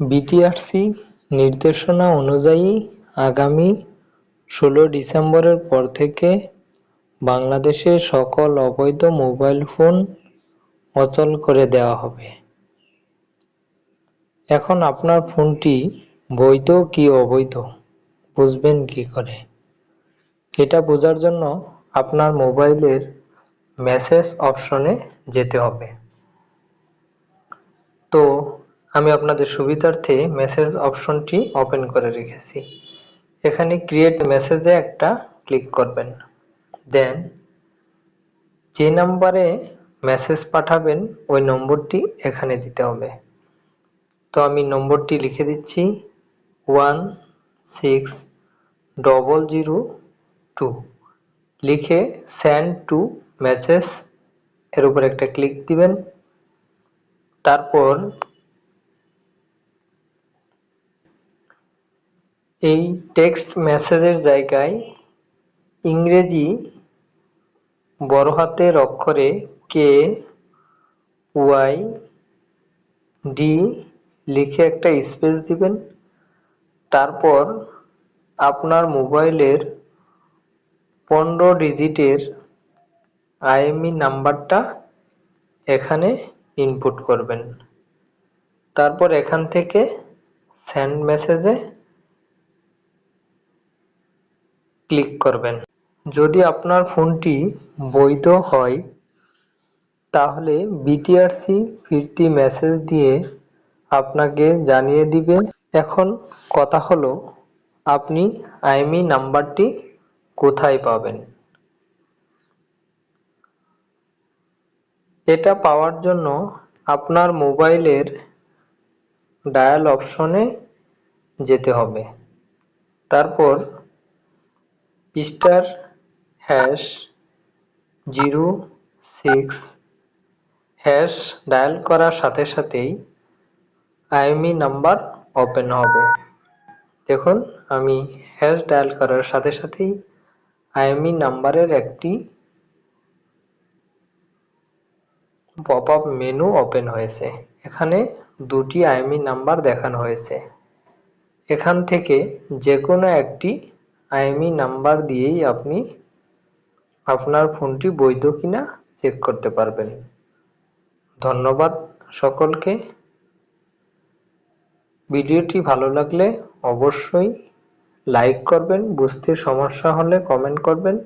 BTRC নির্দেশনা অনুযায়ী আগামী ষোলো ডিসেম্বরের পর থেকে বাংলাদেশে সকল অবৈধ মোবাইল ফোন অচল করে দেওয়া হবে। এখন আপনার ফোনটি বৈধ কি অবৈধ, বুঝবেন কি করে? এটা বোঝার জন্য আপনার মোবাইলের মেসেজ অপশনে যেতে হবে। তো আমি আপনাদের সুবিধার্থে মেসেজ অপশনটি ওপেন করে রেখেছি। এখানে ক্রিয়েট মেসেজে একটা ক্লিক করবেন। দেন যে নাম্বারে মেসেজ পাঠাবেন, ওই নম্বরটি এখানে দিতে হবে। তো আমি নম্বরটি লিখে দিচ্ছি one six double zero two. লিখে সেন্ড টু মেসেজ এর উপর একটা ক্লিক দিবেন। তারপর এই টেক্সট মেসেজের জায়গায় ইংরেজি বড় হাতের অক্ষরে কে ওয়াই ডি লিখে একটা স্পেস দিবেন। তারপর আপনার মোবাইলের পনেরো ডিজিটের আইএমই নাম্বারটা এখানে ইনপুট করবেন। তারপর এখান থেকে সেন্ড মেসেজে ক্লিক করবেন। যদি আপনার ফোনটি বৈধ হয়, তাহলে বিটিআরসি ফিরতি মেসেজ দিয়ে আপনাকে জানিয়ে দিবে। এখন কথা হলো, আপনি আইএমই নাম্বারটি কোথায় পাবেন? এটা পাওয়ার জন্য আপনার মোবাইলের ডায়াল অপশনে যেতে হবে। তারপর star hash zero six hash dial করার সাথে সাথেই আইএমই নাম্বার ওপেন হবে। দেখুন, আমি হ্যাশ ডায়াল করার সাথে সাথেই আইএমই নাম্বারের একটি পপ আপ মেনু ওপেন হয়েছে। এখানে দুটি আইএমই নাম্বার দেখানো হয়েছে। এখান থেকে যে কোনো একটি আইএমই নাম্বার দিয়েই আপনি আপনার ফোনটি বৈধ কিনা চেক করতে পারবেন। ধন্যবাদ সকলকে। ভিডিওটি ভালো লাগলে অবশ্যই লাইক করবেন, বুঝতে সমস্যা হলে কমেন্ট করবেন।